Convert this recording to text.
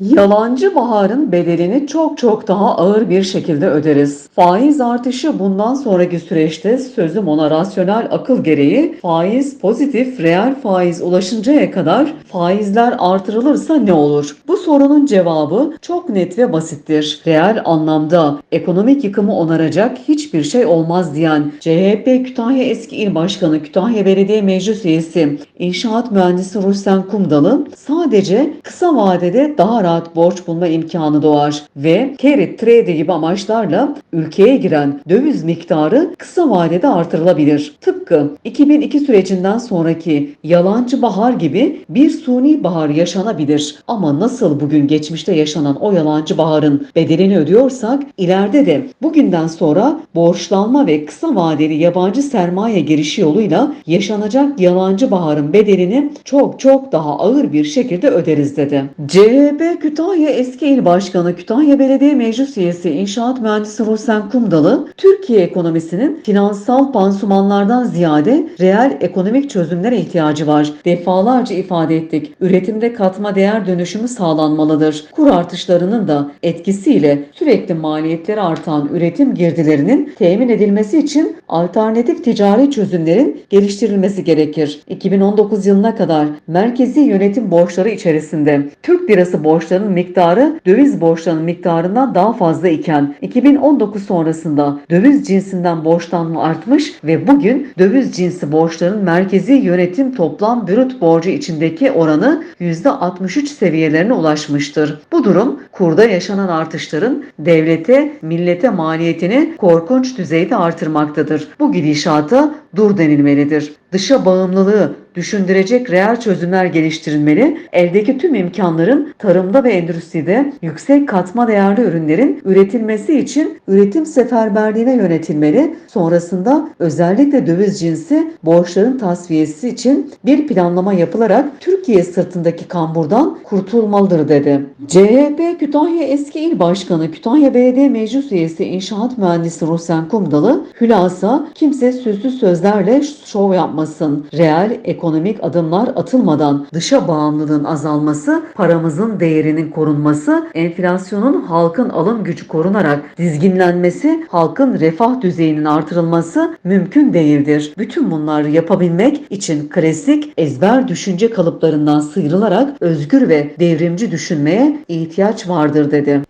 Yalancı baharın bedelini çok çok daha ağır bir şekilde öderiz. Faiz artışı bundan sonraki süreçte sözüm ona rasyonel akıl gereği faiz pozitif reel faiz ulaşıncaya kadar faizler artırılırsa ne olur? Bu sorunun cevabı çok net ve basittir. Reel anlamda ekonomik yıkımı onaracak hiçbir şey olmaz diyen CHP Kütahya eski il başkanı Kütahya Belediye Meclis Üyesi İnşaat Mühendisi Ruhsen Kumdalı sadece kısa vadede daha rahat borç bulma imkanı doğar ve carry trade gibi amaçlarla ülkeye giren döviz miktarı kısa vadede artırılabilir. Tıpkı 2002 sürecinden sonraki yalancı bahar gibi bir suni bahar yaşanabilir. Ama nasıl bugün geçmişte yaşanan o yalancı baharın bedelini ödüyorsak ileride de bugünden sonra borçlanma ve kısa vadeli yabancı sermaye girişi yoluyla yaşanacak yalancı baharın bedelini çok çok daha ağır bir şekilde öderiz dedi. CHP Kütahya eski il başkanı Kütahya Belediye Meclis Üyesi İnşaat Mühendisi Ruhsen Kumdalı, Türkiye ekonomisinin finansal pansumanlardan ziyade reel ekonomik çözümlere ihtiyacı var. Defalarca ifade ettik. Üretimde katma değer dönüşümü sağlanmalıdır. Kur artışlarının da etkisiyle sürekli maliyetleri artan üretim girdilerinin temin edilmesi için alternatif ticari çözümlerin geliştirilmesi gerekir. 2019 yılına kadar merkezi yönetim borçları içerisinde Türk lirası borçlarının miktarı döviz borçlarının miktarından daha fazla iken 2019 sonrasında döviz cinsinden borçlanma artmış ve bugün döviz cinsi borçların merkezi yönetim toplam brüt borcu içindeki oranı %63 seviyelerine ulaşmıştır. Bu durum kurda yaşanan artışların devlete, millete maliyetini korkunç düzeyde artırmaktadır. Bu gidişata dur denilmelidir. Dışa bağımlılığı düşündürecek reel çözümler geliştirilmeli, eldeki tüm imkanların tarımda ve endüstride yüksek katma değerli ürünlerin üretilmesi için üretim seferberliğine yönetilmeli, sonrasında özellikle döviz cinsi borçların tasfiyesi için bir planlama yapılarak Türkiye sırtındaki kamburdan kurtulmalıdır dedi. CHP Kütahya eski il başkanı Kütahya Belediye Meclis Üyesi İnşaat Mühendisi Ruhsen Kumdalı, hülasa kimse süslü sözlerle şov yapmasın. Reel ekonomik adımlar atılmadan dışa bağımlılığın azalması, paramızın değerinin korunması, enflasyonun halkın alım gücü korunarak dizginlenmesi, halkın refah düzeyinin artırılması mümkün değildir. Bütün bunları yapabilmek için klasik ezber düşünce kalıplarından sıyrılarak özgür ve devrimci düşünmeye ihtiyaç vardır dedi.